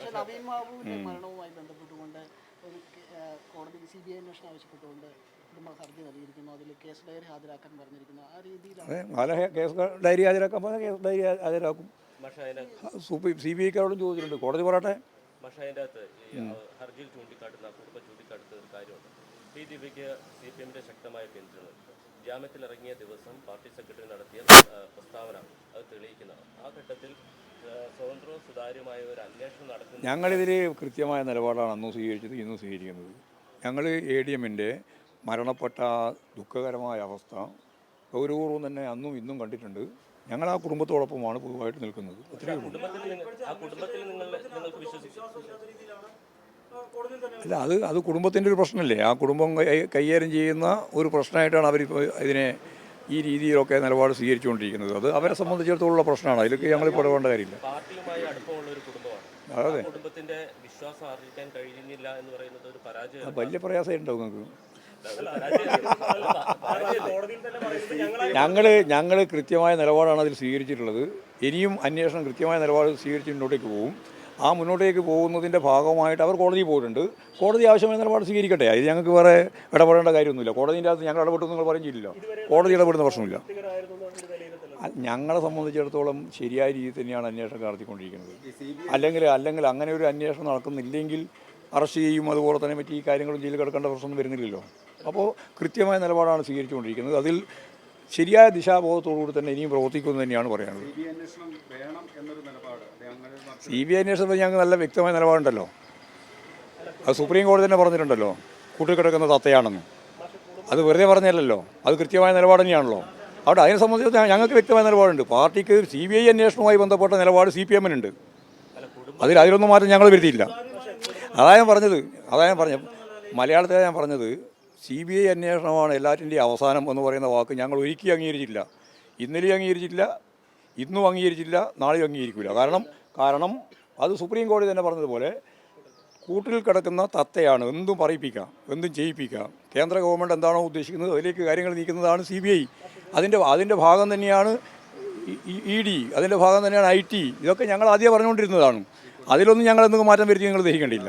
പക്ഷേ നവീൻ ബാബുവിന്റെ മരണവുമായി ബന്ധപ്പെട്ടുകൊണ്ട് ഒരു സി ബി ഐ അന്വേഷണം ആവശ്യപ്പെട്ടുകൊണ്ട് കുടുംബ ഹർജി നൽകിയിരിക്കുന്നു. അതിൽ കേസ് ഡയറി ഹാജരാക്കാൻ പറഞ്ഞിരിക്കുന്നു. ആ രീതിയിലാണ് കേസ് ഡയറി ഹാജരാക്കാൻ പറഞ്ഞാൽ കേസ് ഡയറി ഹാജരാക്കും. സി ബി ഐക്കാരോടും ചോദിച്ചിട്ടുണ്ട്. കോടതി പറയട്ടെ. പക്ഷേ അതിന്റെ അകത്ത് ഈ ഹർജിയിൽ ചൂണ്ടിക്കാട്ടുന്ന കുടുംബം ചൂണ്ടിക്കാട്ടുന്ന ഒരു കാര്യമുണ്ട്. പി ദിവ്യയ്ക്ക് സി പി എമ്മിന്റെ ശക്തമായ പിന്തുണ. ജാമ്യത്തിലിറങ്ങിയ ദിവസം പാർട്ടി സെക്രട്ടറി നടത്തിയ പ്രസ്താവന അത് തെളിയിക്കുന്നതാണ്. ആ ഘട്ടത്തിൽ ഞങ്ങളിതിൽ കൃത്യമായ നിലപാടാണ് അന്നും സ്വീകരിച്ചത് ഇന്നും സ്വീകരിക്കുന്നത്. ഞങ്ങൾ എ ഡി എമ്മിന്റെ മരണപ്പെട്ട ദുഃഖകരമായ അവസ്ഥ ഗൗരവപൂർവം തന്നെ അന്നും ഇന്നും കണ്ടിട്ടുണ്ട്. ഞങ്ങൾ ആ കുടുംബത്തോടൊപ്പമാണ് പൊതുവായിട്ട് നിൽക്കുന്നത്. അല്ല അത് അത് കുടുംബത്തിന്റെ ഒരു പ്രശ്നമല്ലേ? ആ കുടുംബം കൈകാര്യം ചെയ്യുന്ന ഒരു പ്രശ്നമായിട്ടാണ് അവരിപ്പോൾ ഇതിനെ ഈ രീതിയിലൊക്കെ നിലപാട് സ്വീകരിച്ചുകൊണ്ടിരിക്കുന്നത്. അത് അവരെ സംബന്ധിച്ചിടത്തോളം പ്രശ്നമാണ്. അതിലൊക്കെ ഞങ്ങൾ ഇടപെടേണ്ട കാര്യമില്ല. അതെ. വലിയ പ്രയാസം ഉണ്ടാവും നിങ്ങൾക്ക് ഞങ്ങൾ ഞങ്ങൾ കൃത്യമായ നിലപാടാണ് അതിൽ സ്വീകരിച്ചിട്ടുള്ളത്. ഇനിയും അന്വേഷണം കൃത്യമായ നിലപാട് സ്വീകരിച്ച് മുന്നോട്ടേക്ക് പോകും. ആ മുന്നോട്ടേക്ക് പോകുന്നതിന്റെ ഭാഗമായിട്ട് അവർ കോടതിയിൽ പോയിട്ടുണ്ട്. കോടതി ആവശ്യമായ നിലപാട് സ്വീകരിക്കട്ടെ. അത് ഞങ്ങൾക്ക് വേറെ ഇടപെടേണ്ട കാര്യമൊന്നുമില്ല. കോടതിന്റെ അകത്ത് ഞങ്ങൾ ഇടപെട്ടു നിങ്ങൾ പറയും ചെയ്യില്ല കോടതി ഇടപെടുന്ന പ്രശ്നമില്ല. ഞങ്ങളെ സംബന്ധിച്ചിടത്തോളം ശരിയായ രീതിയിൽ തന്നെയാണ് അന്വേഷണം നടത്തിക്കൊണ്ടിരിക്കുന്നത്. അല്ലെങ്കിൽ അല്ലെങ്കിൽ അങ്ങനെ ഒരു അന്വേഷണം നടക്കുന്നില്ലെങ്കിൽ അറസ്റ്റ് ചെയ്യും. അതുപോലെ തന്നെ മറ്റു ഈ കാര്യങ്ങളും ജയിലിൽ കിടക്കേണ്ട പ്രശ്നമൊന്നും വരുന്നില്ലല്ലോ. അപ്പോൾ കൃത്യമായ നിലപാടാണ് സ്വീകരിച്ചുകൊണ്ടിരിക്കുന്നത്. അതിൽ ശരിയായ ദിശാബോധത്തോടുകൂടി തന്നെ ഇനിയും പ്രവർത്തിക്കുമെന്ന് തന്നെയാണ് പറയാനുള്ളത്. മറിച്ച് സി ബി ഐ അന്വേഷണത്തിൽ ഞങ്ങൾക്ക് നല്ല വ്യക്തമായ നിലപാടുണ്ടല്ലോ. അത് സുപ്രീം കോടതി തന്നെ പറഞ്ഞിട്ടുണ്ടല്ലോ കൂട്ടിക്കിടക്കുന്ന തത്തയാണെന്ന്. അത് വെറുതെ പറഞ്ഞല്ലോ അത് കൃത്യമായ നിലപാട് തന്നെയാണല്ലോ. അവിടെ അതിനെ സംബന്ധിച്ച് ഞങ്ങൾക്ക് വ്യക്തമായ നിലപാടുണ്ട്. പാർട്ടിക്ക് സി ബി ഐ അന്വേഷണവുമായി ബന്ധപ്പെട്ട നിലപാട് സി പി എമ്മിനുണ്ട്. അതിൽ അതിലൊന്നും മാറ്റം ഞങ്ങൾ വരുത്തിയില്ല അതാ ഞാൻ പറഞ്ഞത് അതാ ഞാൻ പറഞ്ഞത് മലയാളത്തിലാണ് ഞാൻ പറഞ്ഞത് സി ബി ഐ അന്വേഷണമാണ് എല്ലാറ്റിന്റെയും അവസാനം എന്ന് പറയുന്ന വാക്ക് ഞങ്ങൾ ഒരിക്കലും അംഗീകരിച്ചില്ല ഇന്നലെയും അംഗീകരിച്ചില്ല ഇന്നും അംഗീകരിച്ചില്ല നാളെയും അംഗീകരിക്കില്ല കാരണം കാരണം അത് സുപ്രീം കോടതി തന്നെ പറഞ്ഞതുപോലെ കൂട്ടിൽ കിടക്കുന്ന തത്തയാണ് എന്തും പറയിപ്പിക്കാം എന്തും ചെയ്യിപ്പിക്കാം. കേന്ദ്ര ഗവൺമെന്റ് എന്താണോ ഉദ്ദേശിക്കുന്നത് അതിലേക്ക് കാര്യങ്ങൾ നീക്കുന്നതാണ് സി ബി ഐ. അതിന്റെ അതിന്റെ ഭാഗം തന്നെയാണ് ഇ ഡി അതിന്റെ ഭാഗം തന്നെയാണ് ഐ ടി. ഇതൊക്കെ ഞങ്ങൾ ആദ്യം പറഞ്ഞുകൊണ്ടിരുന്നതാണ്. അതിലൊന്നും ഞങ്ങൾ എന്തെങ്കിലും മാറ്റം വരുത്തി ഞങ്ങൾ ധരിക്കേണ്ടിയില്ല